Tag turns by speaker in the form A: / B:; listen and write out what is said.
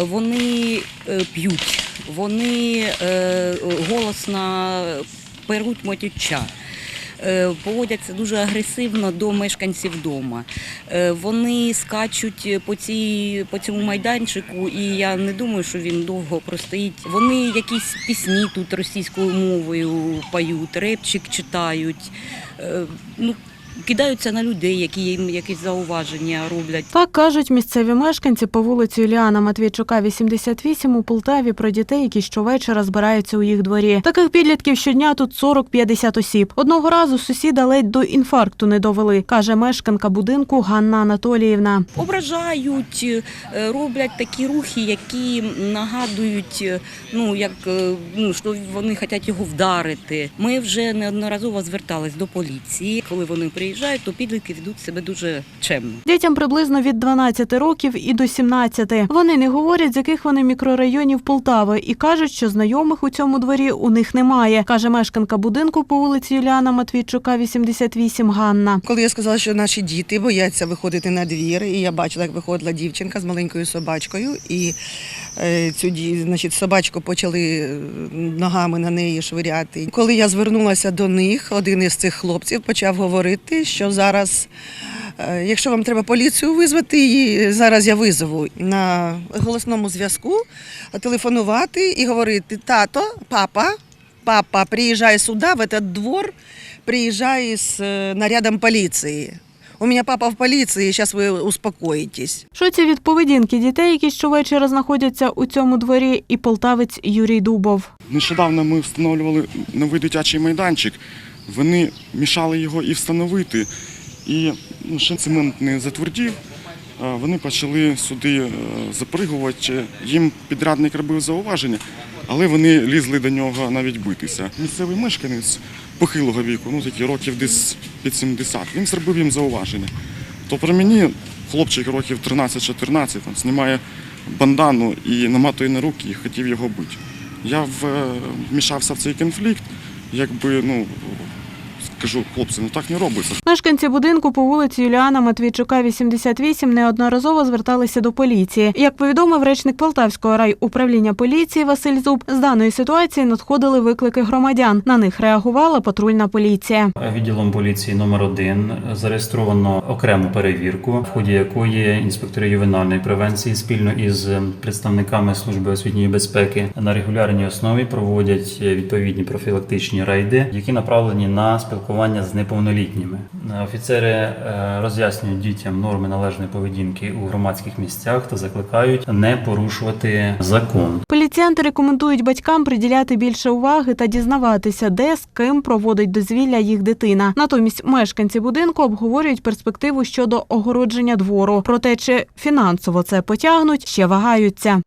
A: Вони е, п'ють, вони е, голосно перуть матюча. е, Поводяться дуже агресивно до мешканців. Е, Вони скачуть по, цій, по цьому майданчику, і я не думаю, що він довго простоїть. Вони якісь пісні тут російською мовою поють, репчик читають. Ну, кидаються на людей, які їм якісь зауваження роблять.
B: Так кажуть місцеві мешканці по вулиці Юліана Матвійчука, 88 у Полтаві про дітей, які щовечора збираються у їх дворі. Таких підлітків щодня тут 40-50 осіб. Одного разу сусіда ледь до інфаркту не довели, каже мешканка будинку Ганна Анатоліївна.
A: Ображають, е, роблять такі рухи, які нагадують, е, ну як е, ну що вони хочуть його вдарити. Ми вже неодноразово звертались до поліції. Коли вони приїжджають, то підлітки ведуть себе дуже чемно.
B: Дітям приблизно від 12 років і до 17. Вони не говорять, з яких вони мікрорайонів Полтави, і кажуть, що знайомих у цьому дворі у них немає, каже мешканка будинку по вулиці Юліана Матвійчука, 88 Ганна.
C: Коли я сказала, що наші діти бояться виходити на двір, і я бачила, як виходила дівчинка з маленькою собачкою, і е, цю значить, собачку почали е, ногами на неї швиряти. Коли я звернулася до них, один із цих хлопців почав говорити, що зараз. е, Якщо вам треба поліцію визвати, її зараз я визову на голосному зв'язку, телефонувати і говорити: тато, папа, папа, приїжджай сюди, в этот двор, приезжай с э, нарядом полиции. У меня папа в полиции, сейчас вы успокоитесь.
B: Шоці від поведінки дітей, які щовечора знаходяться у цьому дворі, і полтавець Юрій Дубов.
D: Нещодавно ми встановлювали новий дитячий майданчик. Вони мішали його і встановити. І ну, ще цемент не затвердів. Вони почали сюди е, запригувати. Їм підрядник робив зауваження, але вони лізли до нього навіть битися. Місцевий мешканець похилого віку, ну такі років десь під 70, він зробив їм зауваження. То при мені хлопчик років 13-14 знімає бандану і наматує на руки і хотів його бити. Я е, вмішався в цей конфлікт, якби, ну, скажу, хлопці, ну так не робиться.
B: Мешканці будинку по вулиці Юліана Матвійчука, 88, неодноразово зверталися до поліції. Як повідомив речник Полтавського райуправління поліції Василь Зуб, з даної ситуації надходили виклики громадян. На них реагувала патрульна поліція.
E: Відділом поліції номер 1 зареєстровано окрему перевірку, в ході якої інспектори ювенальної превенції спільно із представниками служби освітньої безпеки на регулярній основі проводять відповідні профілактичні рейди, які направлені на спілкування з неповнолітніми. Офіцери е, роз'яснюють дітям норми належної поведінки у громадських місцях та закликають не порушувати закон.
B: Поліціянти рекомендують батькам приділяти більше уваги та дізнаватися, де з ким проводить дозвілля їх дитина. Натомість мешканці будинку обговорюють перспективу щодо огородження двору. Проте чи фінансово це потягнуть, ще вагаються.